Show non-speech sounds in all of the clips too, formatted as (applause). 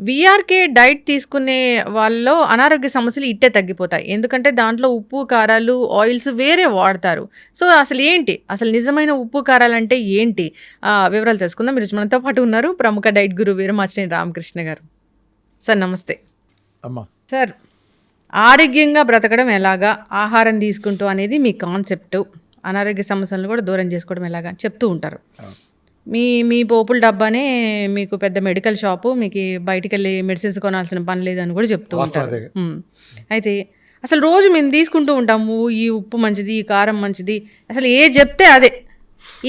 VRK diet తీసుకునే వాళ్ళలో అనారోగ్య సమస్యలు ఇట్టే తగ్గిపోతాయి. ఎందుకంటే దాంట్లో ఉప్పు కారాలు ఆయిల్స్ వేరే వాడతారు. సో అసలు ఏంటి? అసలు నిజమైన ఉప్పు కారాలు అంటే ఏంటి? వివరాలు తెలుసుకుందాం. మీరు మనతో పాటు ఉన్నారు ప్రముఖ డైట్ గురు వీరమాచినేని రామకృష్ణ గారు. సార్ నమస్తే. అమ్మా. సార్ ఆరోగ్యంగా బ్రతకడం ఎలాగా? ఆహారం తీసుకుంటూ అనేది మీ కాన్సెప్ట్. అనారోగ్య సమస్యలను కూడా దూరం చేసుకోవడం ఎలాగా? చెప్తూ ఉంటారు. మీ మీ పోపుల డబ్బానే మీకు పెద్ద మెడికల్ షాపు మీకు బయటికి వెళ్ళి మెడిసిన్స్ కొనాల్సిన పని లేదని కూడా చెప్తూ ఉంటారు. అయితే అసలు రోజు మేము తీసుకుంటూ ఉంటాము ఈ ఉప్పు మంచిది ఈ కారం మంచిది. అసలు ఏ చెప్తే అదే.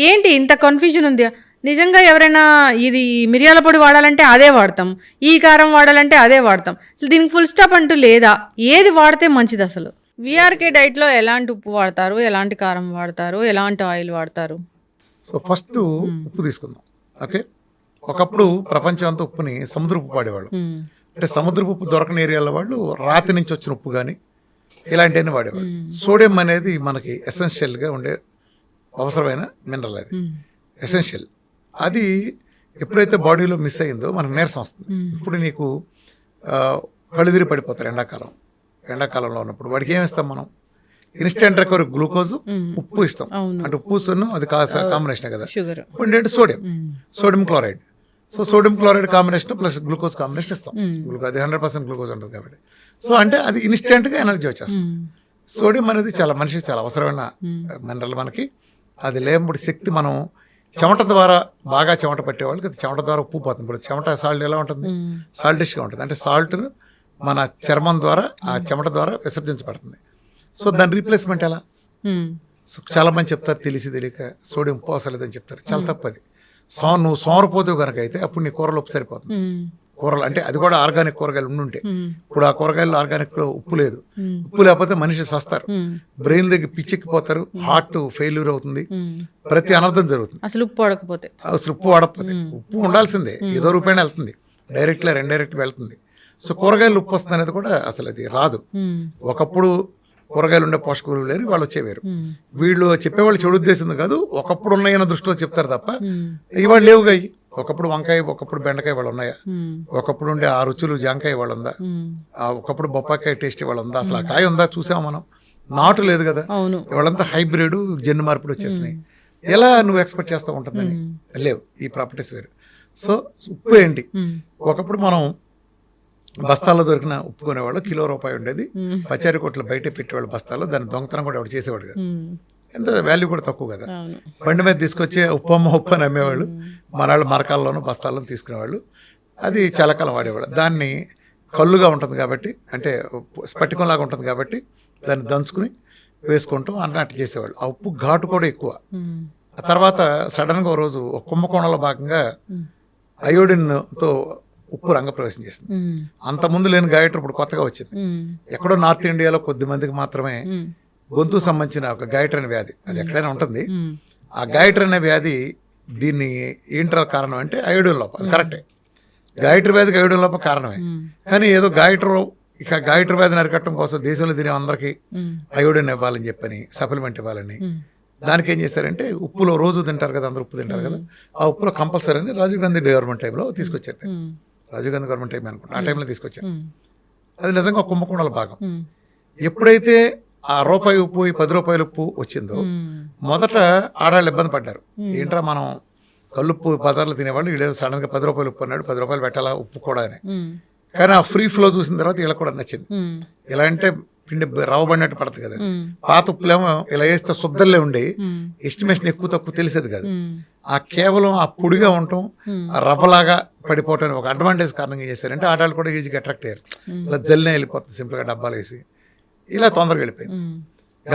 ఏంటి ఇంత కన్ఫ్యూజన్ ఉంది? నిజంగా ఎవరైనా ఇది మిరియాల పొడి వాడాలంటే అదే వాడతాం ఈ కారం వాడాలంటే అదే వాడతాం. అసలు దీనికి ఫుల్ స్టాప్ అంటూ లేదా? ఏది వాడితే మంచిది అసలు? విఆర్కే డైట్లో ఎలాంటి ఉప్పు వాడతారు? ఎలాంటి కారం వాడతారు? ఎలాంటి ఆయిల్ వాడతారు? సో ఫస్ట్ ఉప్పు తీసుకుందాం. ఓకే? ఒకప్పుడు ప్రపంచం అంతా ఉప్పుని సముద్ర ఉప్పు వాడేవాళ్ళు. అంటే సముద్రపు ఉప్పు దొరకని ఏరియాల వాళ్ళు రాతి నుంచి వచ్చిన ఉప్పు కానీ ఇలాంటివన్నీ వాడేవాళ్ళు. సోడియం అనేది మనకి ఎసెన్షియల్గా ఉండే అవసరమైన మినరల్ అది. ఎసెన్షియల్. అది ఎప్పుడైతే బాడీలో మిస్ అయిందో మనకు నీరసం వస్తుంది. ఇప్పుడు నీకు ఆ, కళ్ళుదిరి పడిపోతారు ఎండాకాలం. ఎండాకాలంలో ఉన్నప్పుడు వాడికి ఏమి ఇస్తాం మనం? ఇన్స్టెంట్ రికవరీ గ్లూకోజ్ ఉప్పు ఇస్తాం. అంటే ఉప్పు సున్ను అది కాంబినేషన్ కదా. ఇప్పుడు ఏంటంటే sodium sodium chloride so sodium chloride combination plus glucose combination ఇస్తాం. గ్లూకోజ్ అది హండ్రెడ్ పర్సెంట్ గ్లూకోజ్ ఉంటుంది కాబట్టి. సో అంటే అది ఇన్స్టెంట్గా ఎనర్జీ వచ్చేస్తుంది. సోడియం అనేది చాలా మనిషికి చాలా అవసరమైన మినరల్ మనకి. అది లేనప్పుడు శక్తి మనం చెమట ద్వారా బాగా చెమట పట్టేవాళ్ళకి అది చెమట ద్వారా ఉప్పు పోతుంది. ఇప్పుడు చెమట సాల్ట్ ఎలా ఉంటుంది? సాల్టిష్గా ఉంటుంది. అంటే సాల్ట్ మన చర్మం ద్వారా ఆ చెమట ద్వారా విసర్జించబడుతుంది. సో దాని రీప్లేస్మెంట్ ఎలా? సో చాలా మంది చెప్తారు తెలిసి తెలియక సోడియం పోసలేదని చెప్తారు. చాలా తప్పది. సో నువ్వు సోమరపోతావు కనుక అయితే అప్పుడు నీ కూరలో ఉప్పు సరిపోతుంది. కూరలు అంటే అది కూడా ఆర్గానిక్ కూరగాయలు ఉండుంటే. ఇప్పుడు ఆ కూరగాయలు ఆర్గానిక్ ఉప్పు లేదు. ఉప్పు లేకపోతే మనిషి సస్తారు. బ్రెయిన్ దగ్గర పిచ్చెక్కిపోతారు హార్ట్ ఫెయిల్యూర్ అవుతుంది. ప్రతి అనర్థం జరుగుతుంది. అసలు ఉప్పు పడకపోతే. అసలు ఉప్పు వాడకపోతే ఉప్పు ఉండాల్సిందే. ఏదో రూపాయన వెళ్తుంది. డైరెక్ట్లీ ఇండైరెక్ట్ వెళ్తుంది. సో కూరగాయలు ఉప్పు వస్తుంది అనేది కూడా అసలు అది రాదు. ఒకప్పుడు కూరగాయలు ఉండే పోషక విలువలు లేరు వాళ్ళు వచ్చేవారు. వీళ్ళు చెప్పేవాళ్ళు చెడు ఉద్దేశం కాదు ఒకప్పుడు ఉన్నాయన్న దృష్టిలో చెప్తారు తప్ప ఇవాళ లేవుగా. ఒకప్పుడు వంకాయ ఒకప్పుడు బెండకాయ వాళ్ళు ఉన్నాయా? ఒకప్పుడు ఉండే ఆ రుచులు జాంకాయ వాళ్ళు ఉందా? ఆ ఒకప్పుడు బొప్పాకాయ టేస్ట్ వాళ్ళు ఉందా? అసలు ఆ కాయ ఉందా? చూసాం మనం. నాటు లేదు కదా. ఇవాళంతా హైబ్రిడ్ జన్ను మార్పులు వచ్చేసినాయి. ఎలా నువ్వు ఎక్స్పెక్ట్ చేస్తూ ఉంటుందని? లేవు ఈ ప్రాపర్టీస్ వేరు. సో ఉప్పు ఏంటి? ఒకప్పుడు మనం బస్తాల్లో దొరికిన ఉప్పు కొనేవాళ్ళు కిలో రూపాయి ఉండేది. పచారీ కొట్లు బయట పెట్టేవాళ్ళు బస్తాల్లో. దాని దొంగతనం కూడా ఎవరు చేసేవాడు కదా. ఎంత వాల్యూ కూడా తక్కువ కదా. బండి మీద తీసుకొచ్చే ఉప్పు అమ్మ ఉప్పు అని అమ్మేవాళ్ళు. మనాళ్ళు మరకాల్లోనూ బస్తాల్లోనూ తీసుకునేవాళ్ళు. అది చాలా కాలం వాడేవాళ్ళు దాన్ని కళ్ళుగా ఉంటుంది కాబట్టి అంటే స్ఫటికంలాగా ఉంటుంది కాబట్టి దాన్ని దంచుకుని వేసుకుంటాం అన్నట్టు చేసేవాళ్ళు. ఆ ఉప్పు ఘాటు కూడా ఎక్కువ. ఆ తర్వాత సడన్గా ఓ రోజు ఒక కుంభకోణంలో భాగంగా అయోడిన్తో ఉప్పు రంగప్రవేశం చేసింది. అంత ముందు లేని గాయటర్ ఇప్పుడు కొత్తగా వచ్చింది. ఎక్కడో నార్త్ ఇండియాలో కొద్ది మందికి మాత్రమే గొంతు సంబంధించిన ఒక గాయటర్ అనే వ్యాధి అది ఎక్కడైనా ఉంటుంది. ఆ గాయటర్ అనే వ్యాధి దీన్ని ఏంటర్ కారణం అంటే అయోడిన్ లోపం అది కరెక్టే. గాయటర్ వ్యాధికి అయోడిన్ లోపం కారణమే. కానీ ఏదో గాయటర్ ఇక గాయటర్ వ్యాధిని అరికట్టడం కోసం దేశంలో తినే అందరికీ అయోడిన్ ఇవ్వాలని చెప్పని సప్లిమెంట్ ఇవ్వాలని. దానికి ఏం చేశారంటే ఉప్పులో రోజు తింటారు కదా అందరూ ఉప్పు తింటారు కదా ఆ ఉప్పులో కంపల్సరీ అని రాజీవ్ గాంధీ గవర్నమెంట్ టైంలో తీసుకొచ్చారు రాజీవ్ గాంధీ గవర్నమెంట్ టైం అనుకుంటా. ఆ టైంలో తీసుకొచ్చారు. అది నిజంగా కుంభకోణాల భాగం. ఎప్పుడైతే ఆ రూపాయి ఉప్పు ఈ పది రూపాయల ఉప్పు వచ్చిందో మొదట ఆడవాళ్ళు ఇబ్బంది పడ్డారు. ఏంట్రా మనం కల్లుప్పు బజార్లో తినేవాళ్ళు వీళ్ళు సడన్గా పది రూపాయలు ఉప్పు అన్నాడు పది రూపాయలు పెట్టాలా ఉప్పు కూడా అని. కానీ ఆ ఫ్రీ ఫ్లో చూసిన తర్వాత వీళ్ళకి కూడా నచ్చింది. ఇలా అంటే పిండి రవ్వబడినట్టు పడుతుంది కదా. పాత ఉప్పులేమో ఇలా వేస్తే శుద్ధంలో ఉండి ఎస్టిమేషన్ ఎక్కువ తక్కువ తెలిసేది కాదు. ఆ కేవలం ఆ పొడిగా ఉండటం ఆ రవ్వలాగా పడిపోవటం ఒక అడ్వాంటేజ్ కారణంగా చేశారంటే ఆటలు కూడా ఈజీగా అట్రాక్ట్ అయ్యారు. ఇలా జల్లినే వెళ్ళిపోతుంది సింపుల్గా డబ్బాలు వేసి. ఇలా తొందరగా వెళ్ళిపోయింది.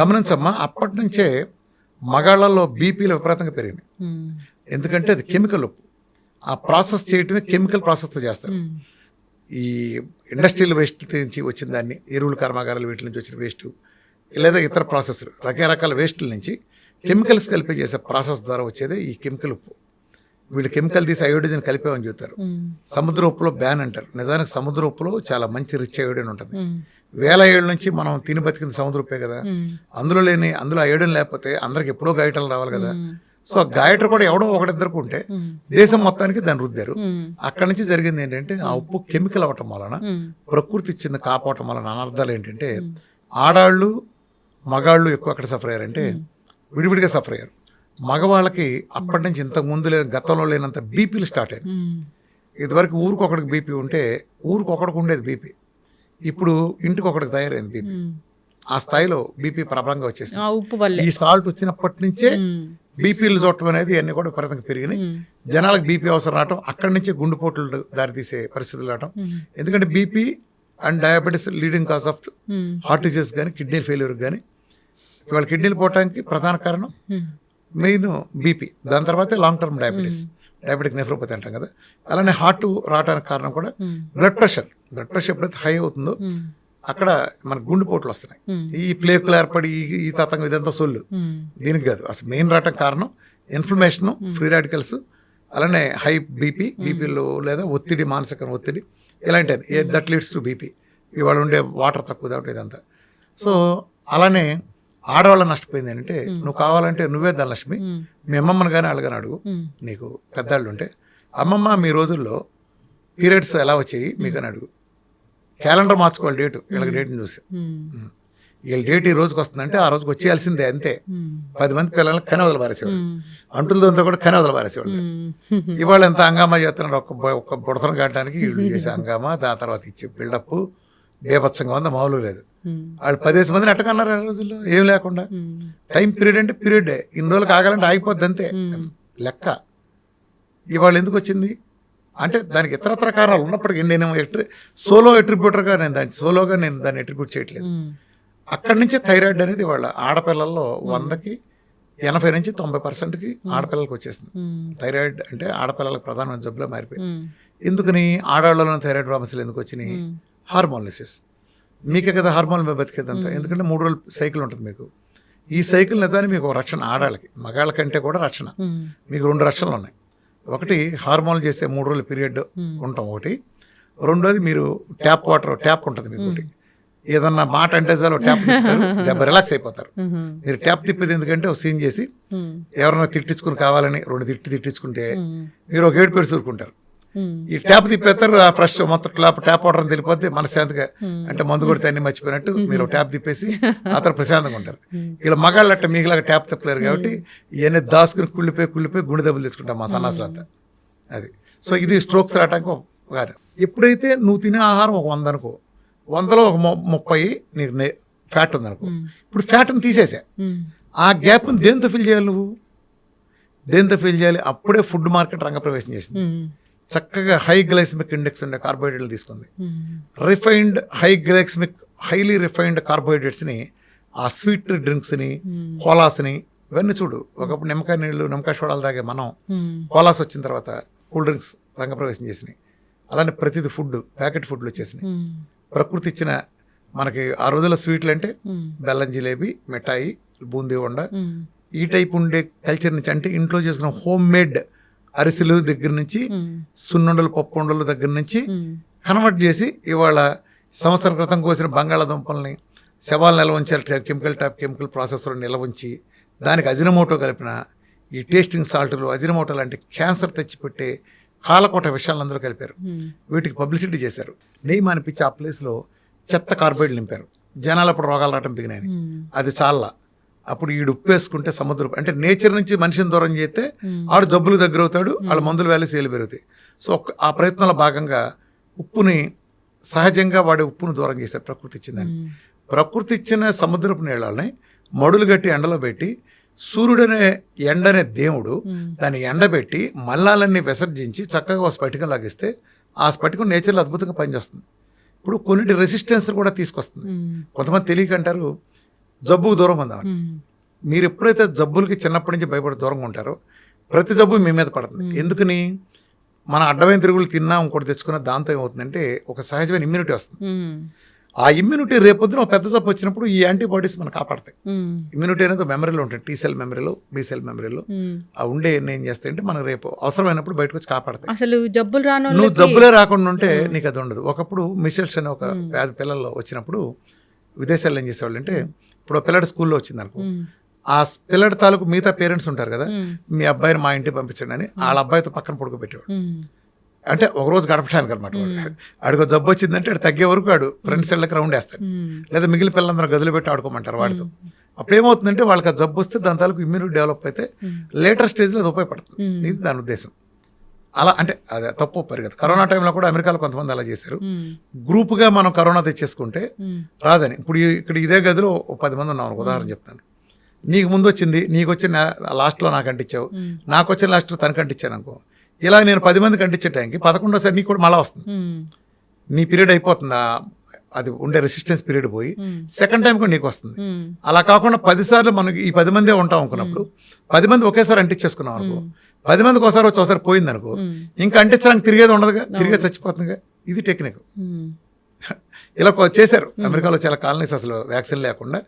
గమనించమ్మా అప్పటి నుంచే మగాళ్ళలో బీపీలు విపరీతంగా పెరిగినాయి. ఎందుకంటే అది కెమికల్ ఉప్పు. ఆ ప్రాసెస్ చేయటమే కెమికల్ ప్రాసెస్తో చేస్తారు. ఈ ఇండస్ట్రియల్ వేస్ట్ నుంచి వచ్చిన దాన్ని ఎరువుల కర్మాగారాలు వీటి నుంచి వచ్చిన వేస్ట్ లేదా ఇతర ప్రాసెస్లు రకరకాల వేస్టుల నుంచి కెమికల్స్ కలిపి చేసే ప్రాసెస్ ద్వారా వచ్చేదే ఈ కెమికల్ ఉప్పు. వీళ్ళు కెమికల్ తీసి అయోడిన్ కలిపేమని చెప్తారు సముద్ర ఉప్పులో బ్యాన్ అంటారు. నిజానికి సముద్ర ఉప్పులో చాలా మంచి రిచ్ అయోడిన్ ఉంటుంది. వేల ఏళ్ళ నుంచి మనం తిని బతికింది సముద్ర ఉప్పే కదా. అందులో లేని అందులో అయోడిన్ లేకపోతే అందరికి ఎప్పుడో గాయటలు రావాలి కదా. సో ఆ గాయటర్ కూడా ఎవడో ఒకటిద్దరికి ఉంటే దేశం మొత్తానికి దాన్ని రుద్దారు. అక్కడి నుంచి జరిగింది ఏంటంటే ఆ ఉప్పు కెమికల్ అవ్వటం వలన ప్రకృతి ఇచ్చింది కాపాడటం వలన అనర్థాలు ఏంటంటే ఆడాళ్ళు మగాళ్ళు ఎక్కువ అక్కడ సఫర్ అయ్యారంటే విడివిడిగా సఫర్ అయ్యారు. మగవాళ్ళకి అప్పటి నుంచి ఇంతకు ముందు లేని గతంలో లేనంత బీపీలు స్టార్ట్ అయ్యాయి ఇదివరకు ఊరికి ఒకటికి బీపీ ఉంటే ఊరికి ఒకటికి ఉండేది బీపీ ఇప్పుడు ఇంటికి ఒకటికి తయారైంది బీపీ. ఆ స్థాయిలో బీపీ ప్రబలంగా వచ్చేసింది. ఆ ఉప్పు వల్లే ఈ సాల్ట్ వచ్చినప్పటి నుంచే బీపీలు చూడటం అనేది అన్ని కూడా విపరీతంగా పెరిగినాయి. జనాలకు బీపీ అవసరం రావటం అక్కడి నుంచే గుండెపోట్లు దారితీసే పరిస్థితులు రావటం. ఎందుకంటే BP and diabetes leading cause of heart disease కానీ కిడ్నీ ఫెయిల్యూర్ కానీ ఇవాళ కిడ్నీలు పోవడానికి ప్రధాన కారణం మెయిన్ బీపీ దాని తర్వాతే long term diabetes diabetic nephropathy అంటాం కదా. అలానే హార్ట్ రావడానికి కారణం కూడా బ్లడ్ ప్రెషర్ బ్లడ్ ప్రెషర్ ఎప్పుడైతే హై అవుతుందో అక్కడ మన గుండెపోట్లు వస్తున్నాయి. ఈ ప్లేకులు ఏర్పడి ఈ తతంగం ఇదంతా సొల్లు. దీనికి కాదు అసలు మెయిన్ రావటం కారణం ఇన్ఫ్లమేషన్ ఫ్రీ రాడికల్స్ అలానే హై బీపీ బీపీలో లేదా ఒత్తిడి మానసిక ఒత్తిడి ఇలాంటి దట్ లీడ్స్ టు బీపీ. ఇవాళ ఉండే వాటర్ తక్కువ కాబట్టి ఇదంతా. సో అలానే ఆడవాళ్ళ నష్టపోయింది ఏంటంటే నువ్వు కావాలంటే నువ్వే ధనలక్ష్మి మీ అమ్మమ్మని కానీ వాళ్ళని అడుగు. నీకు పెద్దాళ్ళు ఉంటే అమ్మమ్మ మీ రోజుల్లో పీరియడ్స్ ఎలా వచ్చాయి? మీకని అడుగు. క్యాలెండర్ మార్చుకోవాలి డేటు వీళ్ళకి డేట్ని చూసి. ఉమ్, వీళ్ళ డేట్ ఈ రోజుకి వస్తుందంటే ఆ రోజుకి వచ్చేయాల్సిందే అంతే. పది మంది పిల్లల్ని కని వదిలి పారేసేవాళ్ళు అంటులతో కూడా కని వదిలి పారేసేవాళ్ళు (laughs) ఇవాళ ఎంత హంగామా చేస్తున్నారు ఒక్క ఒక్క బుడతను కావడానికి వీళ్ళు చేసే (laughs) హంగామా దాని తర్వాత ఇచ్చే బిల్డప్ బేభత్సంగా ఉంది మామూలు లేదు. వాళ్ళు పదిహేను మందిని ఎట్టకన్నారు ఆ రోజుల్లో ఏం లేకుండా. టైం పీరియడ్ అంటే పీరియడ్ ఇన్ని రోజులు కాగాలంటే ఆగిపోద్ది అంతే. లెక్క. ఇవాళ ఎందుకు వచ్చింది? అంటే దానికి ఇతరత్ర కారణాలు ఉన్నప్పటికీ నేను ఎట్రి సోలో ఎట్రిబ్యూటర్గా నేను దాన్ని సోలోగా నేను దాన్ని ఎట్రిబ్యూట్ చేయట్లేదు. అక్కడి నుంచే థైరాయిడ్ అనేది వాళ్ళ ఆడపిల్లల్లో వందకి ఎనభై నుంచి తొంభై పర్సెంట్కి ఆడపిల్లలకు వచ్చేసింది. థైరాయిడ్ అంటే ఆడపిల్లలకు ప్రధానమైన జబ్బులో మారిపోయింది. ఎందుకని? ఆడవాళ్ళలో థైరాయిడ్ సమస్యలు ఎందుకు వచ్చినాయి? ఉమ్, హార్మోన్లిసిస్ మీకే కదా హార్మోన్ మీద బతికేదంతా. ఎందుకంటే మూడు రోజులు సైకిల్ ఉంటుంది మీకు. ఈ సైకిల్ నిజానికి మీకు ఒక రక్షణ ఆడాళ్ళకి మగాళ్ళ కంటే కూడా రక్షణ. మీకు రెండు రక్షణలు ఉన్నాయి. ఒకటి హార్మోన్లు చేసే మూడు రోజుల పీరియడ్. ఉంటాం ఒకటి. రెండోది మీరు ట్యాప్ వాటర్ ట్యాప్ ఉంటుంది మీకు ఒకటి. ఏదన్నా మాట అంటే చాలు ట్యాప్ తిప్పుతారు దెబ్బ రిలాక్స్ అయిపోతారు. మీరు ట్యాప్ తిప్పేది ఎందుకంటే ఒక సీన్ చేసి ఉమ్, ఎవరైనా తిట్టించుకుని కావాలని రెండు తిట్టి తిట్టించుకుంటే మీరు ఒక ఏడు పెట్టి చూరుకుంటారు ఈ ట్యాప్ తిప్పేస్తారు ఆ ఫ్రెష్ మొత్తం ట్యాప్ ట్యాప్ వాటర్ అని తెలిపోతే మనశ్శాంతిగా అంటే మందు కొడితే అన్ని మర్చిపోయినట్టు మీరు ట్యాప్ తిప్పేసి అతను ప్రశాంతంగా ఉంటారు. వీళ్ళ మగాళ్ళు అట్ట మీకులాగా ట్యాప్ తిప్పలేరు కాబట్టి ఇవన్నీ దాచుకుని కుళ్ళిపోయి కుళ్ళిపోయి గుండె దెబ్బలు తీసుకుంటాం మా సన్నాసులు అంతా. అది. సో ఇది స్ట్రోక్స్ రావడానికి కారణం ఎప్పుడైతే నువ్వు తినే ఆహారం ఒక వంద అనుకో వందలో ఒక ముప్పై నీకు ఫ్యాట్ ఉందనుకో ఇప్పుడు ఫ్యాట్ని తీసేసా. ఆ గ్యాప్ని దేంతో ఫిల్ చేయాలి నువ్వు? దేంతో ఫిల్ చేయాలి? అప్పుడే ఫుడ్ మార్కెట్ రంగప్రవేశం చేసింది. చక్కగా హై గ్లైసమిక్ ఇండెక్స్ ఉండే కార్బోహైడ్రేట్లు తీసుకుంది. Refined high glycemic highly refined కార్బోహైడ్రేట్స్ని ఆ స్వీట్ డ్రింక్స్ని కోలాస్ని ఇవన్నీ చూడు. ఒకప్పుడు నిమ్మకాయ నీళ్ళు నిమ్మకాయ చూడాలి తాగే మనం కోలాస్ వచ్చిన తర్వాత కూల్ డ్రింక్స్ రంగప్రవేశం చేసినాయి. అలానే ప్రతిది ఫుడ్ ప్యాకెట్ ఫుడ్లు వచ్చేసినాయి. ప్రకృతి ఇచ్చిన మనకి ఆ రోజుల స్వీట్లు అంటే బెల్లం జిలేబీ మిఠాయి బూందీ వండ. ఈ టైప్ ఉండే కల్చర్ నుంచి అంటే ఇంట్లో చేసుకున్న హోమ్ మేడ్ అరిసెలు దగ్గర నుంచి సున్నుండలు పప్పు ఉండలు దగ్గర నుంచి కన్వర్ట్ చేసి ఇవాళ సంవత్సరం క్రితం కోసిన బంగాళాదుంపల్ని శవాలు నిల్వ ఉంచారు కెమికల్ ట్యాప్ కెమికల్ ప్రాసెస్లో నిల్వ ఉంచి దానికి అజినమోటో కలిపిన ఈ టేస్టింగ్ సాల్టులు అజినమోటో లాంటి క్యాన్సర్ తెచ్చిపెట్టే కాలకోట విషయాలు అందరూ కలిపారు. వీటికి పబ్లిసిటీ చేశారు. నెయ్యి అనిపించి ఆ ప్లేస్లో చెత్త కార్బైడ్ నింపారు. జనాలు అప్పుడు రోగాలు రావటం బిగినాయి. అది చాలా అప్పుడు ఈడు ఉప్పు వేసుకుంటే సముద్రం అంటే నేచర్ నుంచి మనిషిని దూరం చేస్తే ఆడు జబ్బులు దగ్గర అవుతాడు వాళ్ళ మందుల వాల్యూస్ ఏలు పెరుగుతాయి. సో ఆ ప్రయత్నంలో భాగంగా ఉప్పుని సహజంగా వాడే ఉప్పును దూరం చేస్తారు ప్రకృతి ఇచ్చిందని ప్రకృతి ఇచ్చిన సముద్రపు నీళ్ళని మడులు గట్టి ఎండలో పెట్టి సూర్యుడనే ఎండనే దేవుడు దాన్ని ఎండబెట్టి మల్లాలన్నీ విసర్జించి చక్కగా ఒక స్ఫటికం లాగిస్తే ఆ స్ఫటికం నేచర్లో అద్భుతంగా పనిచేస్తుంది. ఇప్పుడు కొన్నిటి రెసిస్టెన్స్ కూడా తీసుకొస్తుంది. కొంతమంది తెలియక అంటారు జబ్బుకు దూరం ఉమ్, మీరు ఎప్పుడైతే జబ్బులకి చిన్నప్పటి నుంచి భయపడి దూరంగా ఉంటారో ప్రతి జబ్బు మీ మీద పడుతుంది. ఎందుకని? మన అడ్డమైన తిరుగులు తిన్నా ఇంకోటి తెచ్చుకున్న దాంతో ఏమవుతుందంటే ఒక సహజమైన ఇమ్యూనిటీ వస్తుంది. ఆ ఇమ్యూనిటీ రేపొద్దున ఒక పెద్ద జబ్బు వచ్చినప్పుడు ఈ యాంటీబాడీస్ మనం కాపాడతాయి. ఇమ్యూనిటీ అనేది మెమరీలో ఉంటాయి టీ సెల్ మెమరీలో బి సెల్ మెమరీలో. ఆ ఉండే ఏం చేస్తాయంటే మనకు రేపు అవసరమైనప్పుడు బయటకు వచ్చి కాపాడతాయి. అసలు జబ్బులు రాని నువ్వు జబ్బులే రాకుండా ఉంటే నీకు అది ఉండదు. ఒకప్పుడు మిషల్స్ అనే ఒక వ్యాధి పిల్లల్లో వచ్చినప్పుడు విదేశాల్లో ఏం చేసేవాళ్ళు అంటే ఇప్పుడు పిల్లడు స్కూల్లో వచ్చింది అనుకో ఆ పిల్లడి తాలూకు మిగతా పేరెంట్స్ ఉంటారు కదా మీ అబ్బాయిని మా ఇంటికి పంపించండి అని వాళ్ళ అబ్బాయితో పక్కన పడుకోబెట్టేవాడు. అంటే ఒక రోజు గడపడానికి అనమాట ఆడికి జబ్బు వచ్చిందంటే ఆడు తగ్గే వరకు ఆడు ఫ్రెండ్స్ ఇళ్ళకి రౌండ్ వేస్తాడు. లేదా మిగిలిన పిల్లలందరూ గదులు పెట్టి ఆడుకోమంటారు వాడితో. అప్పుడు ఏమవుతుందంటే వాళ్ళకి ఆ జబ్బు వస్తే దాని తాలూకు ఇమ్యూనిటీ డెవలప్ అయితే లేటర్ స్టేజ్లో అది ఉపయోగపడుతుంది. ఇది దాని ఉద్దేశం. అలా అంటే అది తప్పు కదా కరోనా టైంలో కూడా అమెరికాలో కొంతమంది అలా చేశారు. గ్రూప్గా మనం కరోనా తెచ్చేసుకుంటే రాదని. ఇప్పుడు ఇక్కడ ఇదే గదిలో పది మంది ఉన్నాం ఉదాహరణ చెప్తాను. నీకు ముందు వచ్చింది నీకు వచ్చిన లాస్ట్లో నాకు అంటించావు నాకు వచ్చిన లాస్ట్లో తనకు అంటించాను అనుకో ఇలా నేను పది మందికి అంటించే టైంకి పదకొండోసారి నీకు కూడా మళ్ళీ వస్తుంది. నీ పీరియడ్ అయిపోతుంది? అది ఉండే రెసిస్టెన్స్ పీరియడ్ పోయి సెకండ్ టైం కూడా నీకు వస్తుంది. అలా కాకుండా పదిసార్లు మనకి ఈ పది మందే ఉంటాం అనుకున్నప్పుడు పది మంది ఒకేసారి అంటించేసుకున్నాం అనుకో పది మందికి ఒకసారి వచ్చి ఒకసారి పోయింది అనుకో ఇంకా అంటించడానికి తిరిగేది ఉండదుగా? తిరిగే చచ్చిపోతుందిగా? ఇది టెక్నిక్. (laughs) ఇలా చేశారు. అమెరికాలో చాలా కాలనీస్ అసలు వ్యాక్సిన్ లేకుండా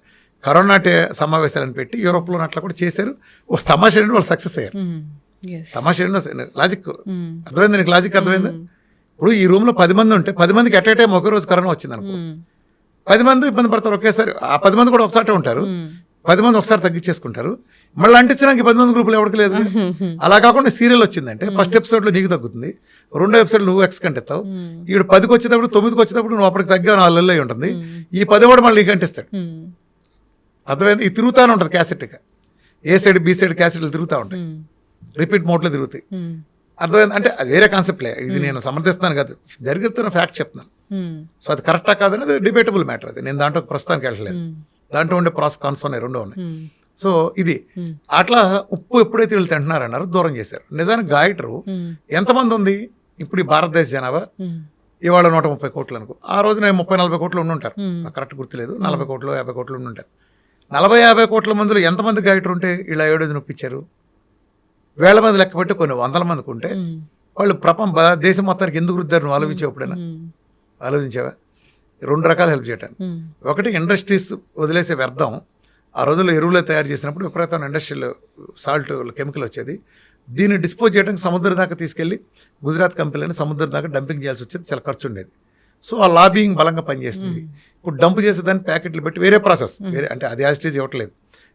కరోనా సమావేశాలను పెట్టి యూరోప్లో అట్లా కూడా చేశారు. ఓ తమాషా ఏంటి వాళ్ళు సక్సెస్ అయ్యారు. తమాషా ఏంటో లాజిక్. అర్థమైంది నీకు లాజిక్ అర్థమైందా? ఇప్పుడు ఈ రూమ్లో పది మంది ఉంటే పది మందికి ఎట్ ఏ టైం ఒకే రోజు కరోనా వచ్చింది అనుకో పది మంది ఇబ్బంది పడతారు ఒకేసారి. ఆ పది మంది కూడా ఒకసారి ఉంటారు. పది మంది ఒకసారి తగ్గించేసుకుంటారు. మళ్ళీ అంటించడానికి పది మంది గ్రూపులు ఎవరికి లేదు. అలా కాకుండా సీరియల్ వచ్చిందంటే ఫస్ట్ ఎపిసోడ్లో నీకు తగ్గుతుంది. రెండో ఎపిసోడ్ నువ్వు ఎక్స్ కంటిస్తావు ఈడు పదికి వచ్చేటప్పుడు తొమ్మిదికి వచ్చేటప్పుడు నువ్వు అప్పటికి తగ్గా నాలుగు ఉంటుంది. ఈ పది కూడా మళ్ళీ నీకు అంటిస్తాడు. ఉమ్, అర్థమైంది? ఇది తిరుగుతానే ఉంటుంది క్యాసెట్గా ఏ సైడ్ బి సైడ్ క్యాసెట్లు తిరుగుతూ ఉంటాయి. రిపీట్ మోడ్లో తిరుగుతాయి. అర్థమైంది? అంటే అది వేరే కాన్సెప్ట్లే ఇది నేను సమర్థిస్తున్నాను కాదు. జరుగుతున్న ఫ్యాక్ట్ చెప్తున్నాను. సో అది కరెక్టా కాదనేది డిబేటబుల్ మ్యాటర్ అది. నేను దాంట్లో ప్రస్తుతానికి వెళ్ళలేదు. దాంట్లో ఉండే ప్రాస్ కాన్స్ ఉన్నాయి రెండో ఉన్నాయి. సో ఇది. ఉమ్, అట్లా ఉప్పు ఎప్పుడైతే వీళ్ళు తింటున్నారన్నారు దూరం చేశారు. నిజానికి గాయటరు ఉమ్, ఎంతమంది ఉంది? ఇప్పుడు ఈ భారతదేశ జనాభా. ఉమ్, ఇవాళ నూట ముప్పై కోట్లు అనుకో. ఆ రోజున ముప్పై నలభై కోట్లు ఉండి ఉంటారు. Hmm. నాకు కరెక్ట్ గుర్తులేదు. నలభై కోట్లు యాభై కోట్లు ఉండి ఉంటారు. నలభై యాభై కోట్ల మందిలో ఎంతమంది గాయటరు ఉంటే ఇలా ఏడోది నొప్పించారు వేల మంది లెక్క పెట్టి కొన్ని వందల మందికి ఉంటే వాళ్ళు ప్రపంచ దేశం మొత్తానికి ఎందుకు రుద్దారు నువ్వు ఆలోచించావు ఎప్పుడైనా? ఆలోచించావా? రెండు రకాలు హెల్ప్ చేయటానికి. ఒకటి ఇండస్ట్రీస్ వదిలేసే వ్యర్థం. ఆ రోజుల్లో ఎరువులు తయారు చేసినప్పుడు విపరీతమైన ఇండస్ట్రియల్ సాల్ట్ కెమికల్ వచ్చేది. దీన్ని డిస్పోజ్ చేయడానికి సముద్రం దాకా తీసుకెళ్ళి గుజరాత్ కంపెనీని సముద్రం దాకా డంపింగ్ చేయాల్సి వచ్చేది. చాలా ఖర్చు ఉండేది. సో ఆ లాబింగ్ బలంగా పనిచేస్తుంది. ఇప్పుడు డంప్ చేసేదాన్ని ప్యాకెట్లు పెట్టి వేరే ప్రాసెస్ వేరే అంటే అది యాజిటేజ్ ఇవ్వట్లేదు.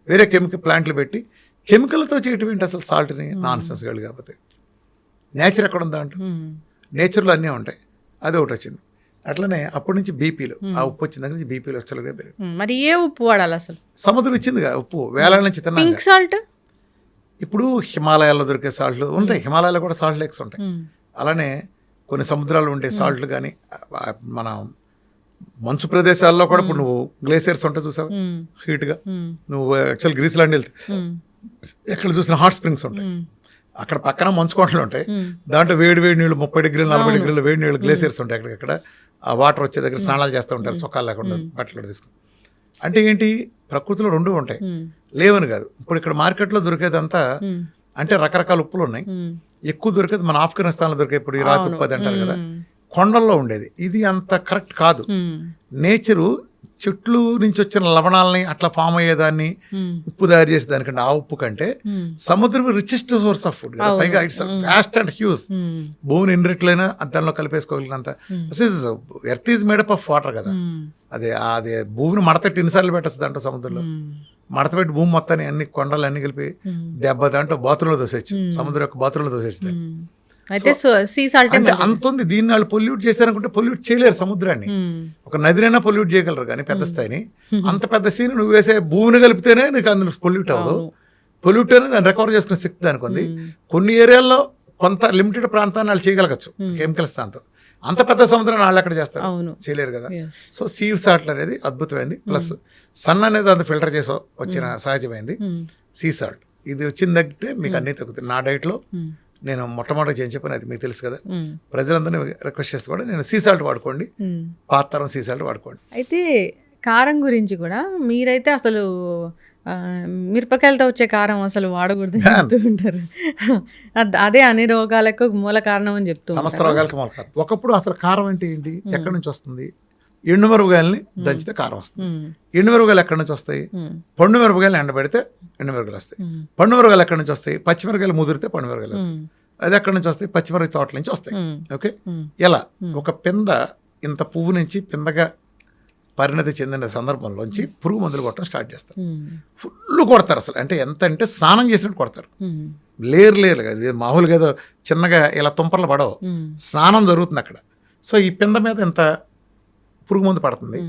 వేరే కెమికల్ ప్లాంట్లు పెట్టి కెమికల్తో చేయటం ఏంటి అసలు సాల్ట్ని నాన్ సెన్స్ కాకపోతే. నేచర్ ఎక్కడ ఉందా అంటూ నేచర్లో అన్నీ ఉంటాయి. అది ఒకటి వచ్చింది. అట్లనే అప్పటి నుంచి బీపీలు ఆ ఉప్పు వచ్చిన దగ్గర నుంచి బీపీలు వచ్చలుగా పెరిగి మరి ఏ ఉప్పు వాడాలి అసలు? సముద్రం ఇచ్చిందిగా ఉప్పు వేలాల నుంచి పింక్ సాల్ట్? ఇప్పుడు హిమాలయాల్లో దొరికే సాల్ట్లు ఉంటాయి. హిమాలయాల్లో కూడా సాల్ట్ లేక్స్ ఉంటాయి. అలానే కొన్ని సముద్రాలు ఉండే సాల్ట్లు కానీ మన మంచు ప్రదేశాల్లో కూడా ఇప్పుడు నువ్వు గ్లేసియర్స్ ఉంటాయి చూసావు? హీట్గా. నువ్వు యాక్చువల్ గ్రీస్లాండ్ వెళ్తే ఉమ్, ఎక్కడ చూసిన హాట్ స్ప్రింగ్స్ ఉంటాయి. అక్కడ పక్కన మంచు కొండలు ఉంటాయి. దాంట్లో వేడి వేడి నీళ్ళు ముప్పై డిగ్రీలు నలభై డిగ్రీలు వేడి నీళ్ళు గ్లేసియర్స్ ఉంటాయి అక్కడక్కడ ఆ వాటర్ వచ్చే దగ్గర స్నానాలు చేస్తూ ఉంటారు చొక్కాలు లేకుండా బట్టలు తీసుకుని. అంటే ఏంటి? ప్రకృతిలో రెండు ఉంటాయి. లేవని కాదు. ఇప్పుడు ఇక్కడ మార్కెట్లో దొరికేదంతా అంటే రకరకాల ఉప్పులు ఉన్నాయి. ఎక్కువ దొరికేది మన ఆఫ్ఘనిస్తాన్లో దొరికే ఇప్పుడు ఈ రాతి ఉప్పు అది అంటారు కదా. కొండల్లో ఉండేది. ఇది అంత కరెక్ట్ కాదు. నేచరు చెట్లు నుంచి వచ్చిన లవణాలని అట్లా ఫామ్ అయ్యేదాన్ని ఉప్పు తయారు చేసే దానికంటే ఆ ఉప్పు కంటే సముద్రం రిచెస్ట్ సోర్స్ ఆఫ్ ఫుడ్. పైగా it's fast and huge um, భూమిని ఎన్ని రెట్లైనా దానిలో కలిపేసుకోగలిగినంత. Earth is made up of water కదా. అదే అదే భూమిని మడతట్టి ఎన్నిసార్లు పెట్టచ్చు దాంట్లో సముద్రంలో? మడత పెట్టి భూమి మొత్తాన్ని అన్ని కొండలు అన్ని కలిపి దెబ్బ దాంట్లో బాత్రూంలో దోసేయచ్చు సముద్రం యొక్క బాత్రూంలో ఉమ్. అయితే సీ సాల్ట్ అంటే అంత ఉంది దీన్ని వాళ్ళు పొల్యూట్ చేశారనుకుంటే పొల్యూట్ చేయలేరు సముద్రాన్ని. ఒక నదినైనా పొల్యూట్ చేయగలరు కానీ పెద్ద స్థాయిని. అంత పెద్ద సీన్ నువ్వు వేసే భూమిని కలిపితేనే నీకు అందులో పొల్యూట్ అవ్వదు. పొల్యూట్ అనేది దాన్ని రికవర్ చేసుకునే శక్తి దానికి ఉంది. కొన్ని ఏరియాల్లో కొంత లిమిటెడ్ ప్రాంతాన్ని వాళ్ళు చేయగలగచ్చు కెమికల్స్ దాంతో అంత పెద్ద సముద్రాన్ని వాళ్ళు ఎక్కడ చేస్తారు? చేయలేరు కదా. సో సీవ్ సాల్ట్ అనేది అద్భుతమైంది. ప్లస్ సన్ అనేది అది ఫిల్టర్ చేసో వచ్చిన సహజమైంది. సీ సాల్ట్ ఇది వచ్చిన దగ్గరే మీకు అన్నీ తగ్గుతాయి. నా డైట్లో నేను మొట్టమొదటి చేయించే పని అది మీకు తెలుసు కదా. ప్రజలందరినీ రిక్వెస్ట్ చేస్తే కూడా నేను సీ సాల్ట్ వాడుకోండి. పాతరం సీ సాల్ట్ వాడుకోండి. అయితే కారం గురించి కూడా మీరైతే అసలు మిరపకాయలతో వచ్చే కారం అసలు వాడకూడదు (laughs) చెప్తూ ఉంటారు. అద్- అన్ని రోగాలకు మూల కారణం అని చెప్తూ సమస్త. రోగాలకి మూల కారణం. ఒకప్పుడు అసలు కారం అంటే ఏంటి? ఎక్కడి నుంచి వస్తుంది? ఎండు మిరపకాయలని దంచితే కారం వస్తుంది. ఎండు మిరపకాయలు ఎక్కడి నుంచి వస్తాయి? పండు మిరపకాయలు ఎండబెడితే ఎండు మిరపకాయలు వస్తాయి. పండు మిరపకాయలు ఎక్కడి నుంచి వస్తాయి? పచ్చిమిరకాయలు ముదిరితే పండు మిరపకాయలు అది ఎక్కడి నుంచి వస్తాయి? పచ్చిమిరపకాయ తోటల నుంచి వస్తాయి. ఓకే? ఎలా? ఒక పింద ఇంత పువ్వు నుంచి పిందగా పరిణతి చెందిన సందర్భంలోంచి పురుగు మందులు కొట్టడం స్టార్ట్ చేస్తారు. ఫుల్ కొడతారు అసలు. అంటే ఎంత అంటే స్నానం చేసినట్టు కొడతారు. లేరు లేరు. కదా మామూలుగా ఏదో చిన్నగా ఇలా తుంపర్లు పడవు. స్నానం జరుగుతుంది అక్కడ. సో ఈ పింద మీద ఎంత పురుగు మందు పడుతుంది.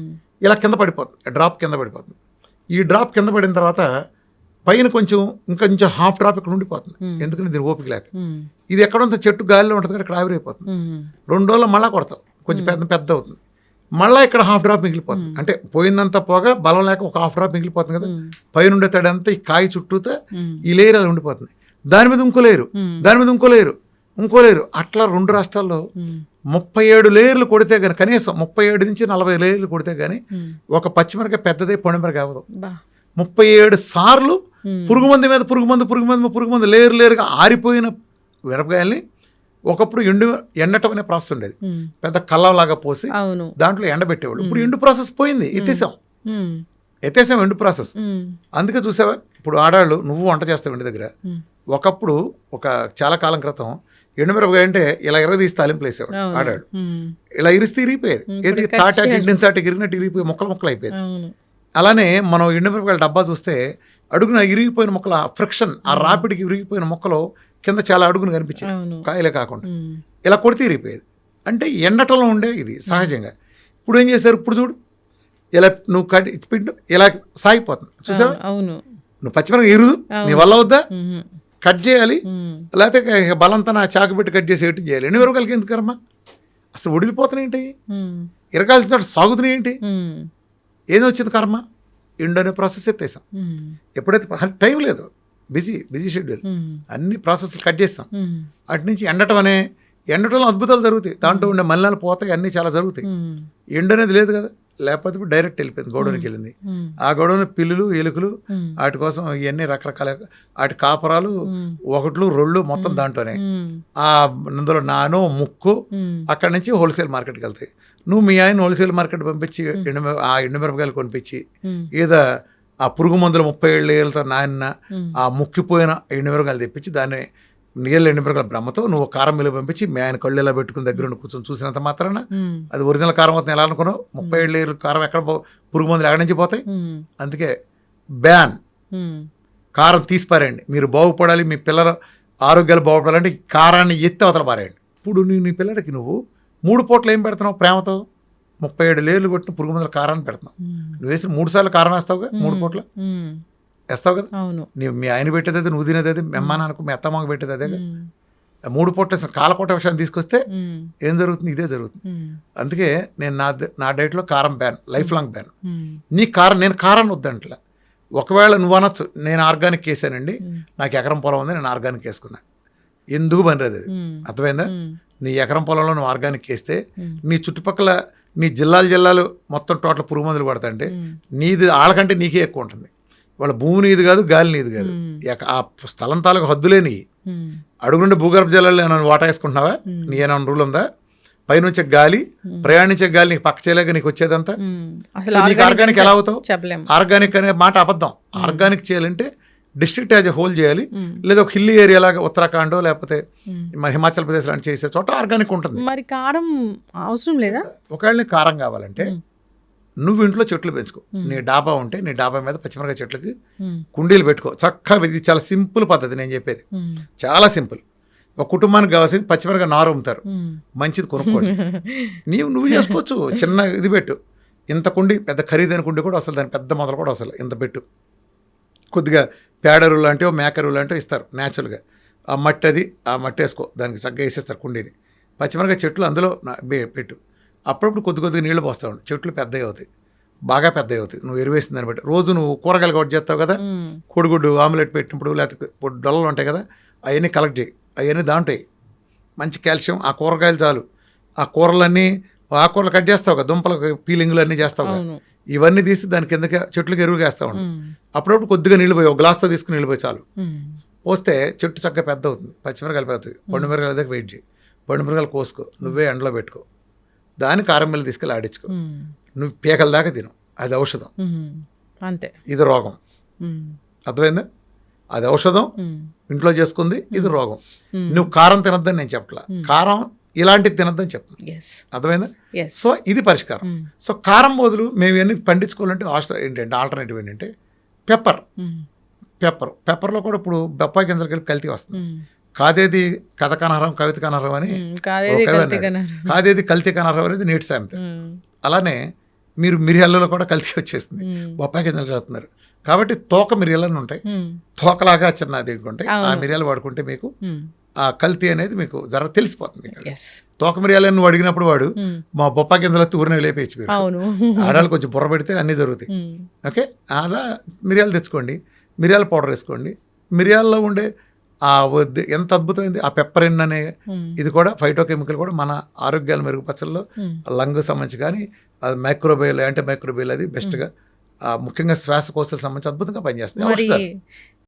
ఇలా కింద పడిపోతుంది డ్రాప్ కింద పడిపోతుంది. ఈ డ్రాప్ కింద పడిన తర్వాత పైన కొంచెం ఇంకా కొంచెం హాఫ్ డ్రాప్ ఇక్కడ ఉండిపోతుంది. ఎందుకని దీని ఓపిక లేక. ఇది ఎక్కడంత చెట్టు గాలిలో ఉంటుంది కదా, ఇక్కడ ఆవిరైపోతుంది రెండు రోజులు మళ్ళా కొడతాం కొంచెం పెద్ద పెద్ద అవుతుంది. మళ్ళీ ఇక్కడ హాఫ్ డ్రాప్ మిగిలిపోతుంది. అంటే పోయిందంతా పోగా బలం లేక ఒక హాఫ్ డ్రాప్ మిగిలిపోతుంది కదా. పైన ఉండే తడి అంతా ఈ కాయ చుట్టూతో ఈ లేయర్ అలా ఉండిపోతుంది. దాని మీద ఇంకో లేరు దాని మీద ఇంకో లేరు ఇంకో లేరు అట్లా రెండు రాష్ట్రాల్లో ముప్పై ఏడు లేయర్లు కొడితే కానీ కనీసం ముప్పై ఏడు నుంచి నలభై లేయర్లు కొడితే కానీ ఒక పచ్చిమిరకాయ పెద్దదే పొడిమిరకాయ అవ్వదు. ముప్పై ఏడు సార్లు పురుగు మంది మీద పురుగు మందు పురుగు మందు పురుగు మందు లేరు లేరుగా ఆరిపోయిన మిరపకాయల్ని ఒకప్పుడు ఎండు ఎండటం అనే ప్రాసెస్ ఉండేది. పెద్ద కల్లంలాగా పోసి దాంట్లో ఎండబెట్టేవాళ్ళు ఇప్పుడు ఎండు ప్రాసెస్ పోయింది ఎత్తేసాం. ఎత్తేసాం ఎండు ప్రాసెస్. అందుకే చూసావా ఇప్పుడు ఆడాళ్ళు నువ్వు వంట చేస్తావు ఇంటి దగ్గర. ఒకప్పుడు ఒక చాలా కాలం క్రితం ఎండుమిరపకాయ అంటే ఇలా ఎర్రదీసి తాలింపులు వేసేవాడు. ఆడాడు. ఇలా ఇరిస్తే ఇరిగిపోయేది. ఏది తాటాకి ఇండిన తాటాకి ఇరిగినట్టు ఇరిగిపోయి ముక్కలు ముక్కలు అయిపోయేది. అలానే మనం ఎండుమిరపకాయల డబ్బా చూస్తే అడుగున ఇరిగిపోయిన మొక్కల ఫ్రిక్షన్ ఆ రాపిడికి ఇరిగిపోయిన మొక్కలు కింద చాలా అడుగున కనిపించాయి కాయలే కాకుండా. ఇలా కొడితే ఇరిగిపోయేది. అంటే ఎండటంలో ఉండే ఇది సహజంగా. ఇప్పుడు ఏం చేశారు? ఇప్పుడు చూడు. ఇలా నువ్వు కట్ పిండు ఇలా సాగిపోతుంది. చూసావా? అవును. నువ్వు పచ్చిమిరపకాయ ఇరుదు. నీ. వల్ల వద్దా? కట్ చేయాలి. లేకపోతే బలంతా నా చాకు పెట్టి కట్ చేసి ఎటు చేయాలి. ఎన్ని వరకలకి ఎందుకమ్మా అసలు ఉడిలిపోతున్నాయి ఏంటి? ఉమ్, ఇరగాల్సిన చోట సాగుతున్నాయి ఏంటి? ఏదో వచ్చింది కర్మ? ఎండు అనే ప్రాసెస్ ఎత్తేసాం. ఎప్పుడైతే టైం లేదు. Busy busy schedule. అన్ని ప్రాసెస్లు కట్ చేస్తాం. అటు నుంచి ఎండటం అనే ఎండటంలో అద్భుతాలు జరుగుతాయి. దాంట్లో ఉండే మల్లెలు పోతాయి అన్నీ చాలా జరుగుతాయి. ఎండు అనేది లేదు కదా. లేకపోతే ఇప్పుడు డైరెక్ట్ వెళ్ళిపోయింది గోడౌన్కి వెళ్ళింది. ఆ గోడౌన్ పిల్లులు ఎలుకలు వాటి కోసం ఇవన్నీ రకరకాల వాటి కాపరాలు ఒకట్లు రెండు మొత్తం దాంట్లోనే. ఆ అందులో నాను ముక్కు అక్కడి నుంచి హోల్సేల్ మార్కెట్కి వెళ్తాయి. నువ్వు మీ ఆయన హోల్సేల్ మార్కెట్ పంపించి ఎండు ఆ ఎండుమిరపకాయలు కొనిపించి ఏదో ఆ పురుగు మందులు ముప్పై ఏళ్ళు ఏళ్ళతో నాన్న ఆ ముక్కిపోయిన ఎండుమిరపకాయలు తెప్పించి దాన్ని నీళ్ళ ఎండుమిరపకాయల బ్రహ్మతో నువ్వు కారం మిల్లు పంపించి మీ ఆయన కళ్ళు ఇలా పెట్టుకుని దగ్గర ఉండి కూర్చొని చూసినంత మాత్రాన అది ఒరిజినల్ కారం అవుతుంది ఎలా అనుకున్నావు? ముప్పై ఏళ్ళు కారం ఎక్కడ పురుగు మందులు ఎక్కడి నుంచి పోతాయి? అందుకే బ్యాన్. కారం తీసిపారేయండి. మీరు బాగుపడాలి మీ పిల్లల ఆరోగ్యాలు బాగుపడాలంటే కారాన్ని ఎత్తి అవతల పారేయండి. ఇప్పుడు నీ నీ పిల్లడికి నువ్వు మూడు పూటలు ఏం పెడుతున్నావు ప్రేమతో? ముప్పై ఏడు లేర్లు కొట్టిన పురుగు మందుల కారాన్ని పెడుతున్నావు. నువ్వు వేసిన మూడు సార్లు కారం వేస్తావుగా? మూడు పూట్ల? వేస్తావు కదా? అవును. నీ మీ ఆయన పెట్టేది అదే, నువ్వు తినేది అదే, మీ అమ్మ నాన్నకు మీ అత్తమ్మకు పెట్టేది అదే మూడు వేసిన కాలకోట విషయాన్ని తీసుకొస్తే ఏం జరుగుతుంది? ఇదే జరుగుతుంది. అందుకే నేను నా నా డైట్లో కారం బ్యాన్ లైఫ్ లాంగ్ బ్యాన్. నీ కారం నేను కారాన్ని వద్దంట్లా. ఒకవేళ నువ్వు అనొచ్చు నేను ఆర్గానిక్ వేసానండి నాకు ఎకరం పొలం ఉంది నేను ఆర్గానిక్ వేసుకున్నా. ఎందుకు పనిలేదు అది? అర్థమైందా? నీ ఎకరం పొలంలో నువ్వు ఆర్గానిక్ వేస్తే నీ చుట్టుపక్కల నీ జిల్లాలు జిల్లాలు మొత్తం టోటల్ పురుగు మందులు ఉమ్, నీది వాళ్ళకంటే నీకే ఎక్కువ ఉంటుంది. వాళ్ళ భూమి నీది కాదు గాలి నీది కాదు. ఆ స్థలం తాలూకు హద్దులే నీ ఉమ్, అడుగుండే భూగర్భ జలాలు ఏమైనా వాటా వేసుకుంటున్నావా. నీ ఏమైనా రూల్ ఉందా? పైనుంచే గాలి ప్రయాణించే గాలి నీకు పక్క చేయలేక నీకు వచ్చేదంతా? నీకు ఆర్గానిక్ ఎలా అవుతావు? ఆర్గానిక్ అనే మాట అబద్ధం. ఆర్గానిక్ చేయాలంటే డిస్ట్రిక్ట్ యాజ్ ఎ హోల్ చేయాలి. లేదా ఒక హిల్లీ ఏరియా లాగా ఉత్తరాఖండ్ లేకపోతే. మన హిమాచల్ ప్రదేశ్ లాంటి చేసే చోట ఆర్గానిక్ ఉంటుంది. మరి కారం అవసరం లేదా? ఒకవేళ కారం కావాలంటే. నువ్వు ఇంట్లో చెట్లు పెంచుకో. నీ డాబా ఉంటే నీ డాబా మీద పచ్చిమిరకాయ చెట్లకి కుండీలు పెట్టుకో. చక్కగా ఇది చాలా సింపుల్ పద్ధతి నేను చెప్పేది. చాలా సింపుల్. ఒక కుటుంబానికి కావాల్సింది పచ్చిమిరకాయ నారు అమ్ముతారు. మంచిది కొనుక్కోండి. (laughs) నీవు నువ్వు చేసుకోవచ్చు. చిన్న ఇది పెట్టు. ఇంత కుండి పెద్ద ఖరీదైన కుండి కూడా వస్తుంది. దాని పెద్ద మొదలు కూడా వస్తుంది. ఇంత పెట్టు. కొద్దిగా పేడరు లాంటివో మేకరు లాంటివో ఇస్తారు న్యాచురల్గా ఆ మట్టి అది ఆ మట్టి వేసుకో. దానికి చక్కగా వేసేస్తారు కుండీని. పచ్చిమిరకాయ చెట్లు అందులో పెట్టు. అప్పుడప్పుడు కొద్ది కొద్దిగా నీళ్ళు పోస్తూ ఉండు చెట్లు పెద్దవి అవుతాయి. బాగా పెద్దవి అవుతాయి. నువ్వు ఎరువేసిన దాన్ని బట్టి. రోజు నువ్వు కూరగాయలు కట్ చేస్తావు కదా కోడిగుడ్డు ఆమ్లెట్ పెట్టినప్పుడు లేకపోతే డొల్లలు ఉంటాయి కదా అవన్నీ కలెక్ట్ చేయి. అవన్నీ దాంటాయి. మంచి కాల్షియం. ఆ కూరగాయలు చాలు. ఆ కూరలన్నీ ఆకుకూరలు కట్ చేస్తావు కదా దుంపలు పీలింగ్లు అన్నీ చేస్తావు కదా. ఇవన్నీ తీసి దాని కిందకి చెట్లకి ఎరువు వేస్తా ఉండు. అప్పుడప్పుడు కొద్దిగా నీళ్ళు పోయి ఒక గ్లాస్తో తీసుకుని నీళ్ళు పోయి చాలు. పోస్తే చెట్టు చక్కగా పెద్ద అవుతుంది పచ్చిమిరకాయలు పెద్దవి. పండు మిరకాయల దగ్గర వెయిట్ చేయి. పండు మిరకాయలు కోసుకో. నువ్వే ఎండలో పెట్టుకో. దాన్ని కారం మిల్లి తీసుకెళ్ళి ఆడించుకో. నువ్వు పీకల దాకా తిను. అది ఔషధం. అంతే. ఇది రోగం. అర్థమైందా? అది ఔషధం. ఇంట్లో చేసుకుంది ఇది రోగం. నువ్వు కారం తినొద్దని నేను చెప్పట్లా కారం ఇలాంటిది తినద్దని ఎస్ అర్థమైందా? సో ఇది పరిష్కారం. సో కారం బదులు మేము ఇవన్నీ పండించుకోవాలంటే ఏంటంటే ఆల్టర్నేటివ్ ఏంటంటే పెప్పర్. పెప్పర్. పెప్పర్లో కూడా ఇప్పుడు బొప్పాయి గింజలు కలిపి కల్తీ వస్తుంది. కాదేది కథ కనహరం కవిత కనహరం అని కాదేది కల్తీ కనహరం అనేది నీటి సామెత అలానే మీరు మిరియాలలో కూడా కల్తీ వచ్చేస్తుంది బొప్పాయి గింజలు కలుపుతున్నారు. కాబట్టి తోక మిరియాలని ఉంటాయి. తోకలాగా చిన్నది ఉంటాయి. ఆ. మిరియాలు వాడుకుంటే మీకు ఆ కల్తీ అనేది మీకు జర తెలిసిపోతుంది తోక మిరియాలని నువ్వు అడిగినప్పుడు వాడు మా బొప్పాయి గింజలు ఊరిని లేపేయచ్చు మీరు. ఆడాలు కొంచెం బుర్ర పెడితే అన్నీ జరుగుతాయి. ఓకే? అలా మిరియాలు తెచ్చుకోండి. మిరియాల పౌడర్ వేసుకోండి. మిరియాల్లో ఉండే ఆ ఎంత అద్భుతమైంది ఆ పెప్పరిన్ అనే. ఇది కూడా ఫైటోకెమికల్ కూడా మన ఆరోగ్యాలు మెరుగుపరచడంలో. లంగ్ సంబంధించి కానీ అది మైక్రోబయల్ యాంటీ మైక్రోబయల్ అది బెస్ట్గా ఆ, ముఖ్యంగా శ్వాసకోశాలకు సంబంధించి అద్భుతంగా పనిచేస్తుంది.